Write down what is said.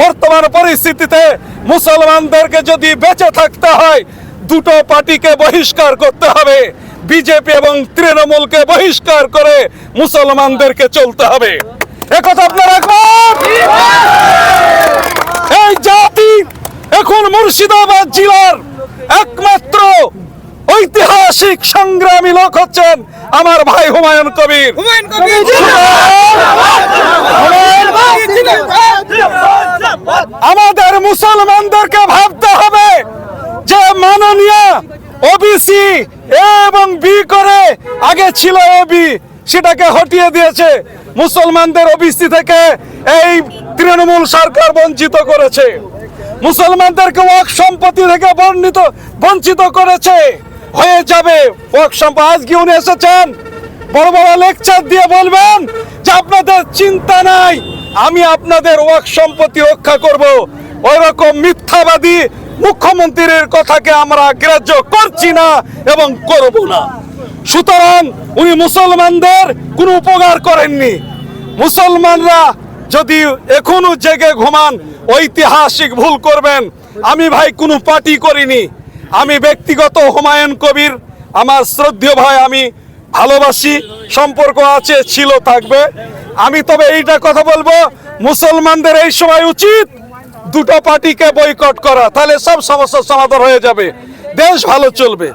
বর্তমান পরিস্থিতিতে মুসলমানদেরকে যদি বেঁচে থাকতে হয় দুটো পার্টিকে বহিষ্কার করতে হবে। বিজেপি এবং তৃণমূলকে বহিষ্কার করে মুসলমানদেরকে চলতে হবে। একথা আপনারা? এই জাতি এখন মুর্শিদাবাদ জেলার একমাত্র ঐতিহাসিক সংগ্রামী লোক হচ্ছেন আমার ভাই হুমায়ুন কবির। আমাদের মুসলমানদেরকে ভাবতে হবে যে মাননীয় ওবিসি এবং বি করে আগে ছিল সেটাকে হটিয়ে দিয়েছে। মুসলমানদের ওবিসি থেকে এই তৃণমূল সরকার বঞ্চিত করেছে। মুসলমানদেরকে ওয়াক সম্পত্তি থেকে বর্ণিত, বঞ্চিত করেছে। হয়ে যাবে ওয়াক সম্পদ আজকে উনি এসেছেন, বড় বড় লেকচার দিয়ে বলবেন যে আপনাদের চিন্তা নাই, আমি আপনাদের ওয়াক সম্পত্তি রক্ষা করব। ওই রকম মিথ্যাবাদী মুখ্যমন্ত্রীর কথাকে আমরা গ্রাহ্য করছি না এবং করব না। সুতরাং উনি মুসলমানদের কোনো উপকার করেননি। মুসলমানরা যদি এখনও জেগে ঘুমান, ঐতিহাসিক ভুল করবেন। আমি ভাই কোনো পার্টি করিনি। আমি ব্যক্তিগত হুমায়ুন কবির, আমার শ্রদ্ধেয় ভাই আমি ভালোবাসি, সম্পর্ক আছে, ছিল, থাকবে। আমি তবে এইটা কথা বলব, মুসলমানদের এই সময় উচিত দুটো পার্টিকে বয়কট করা তাহলে সব সমস্যার সমাধান হয়ে যাবে। দেশ ভালো চলবে।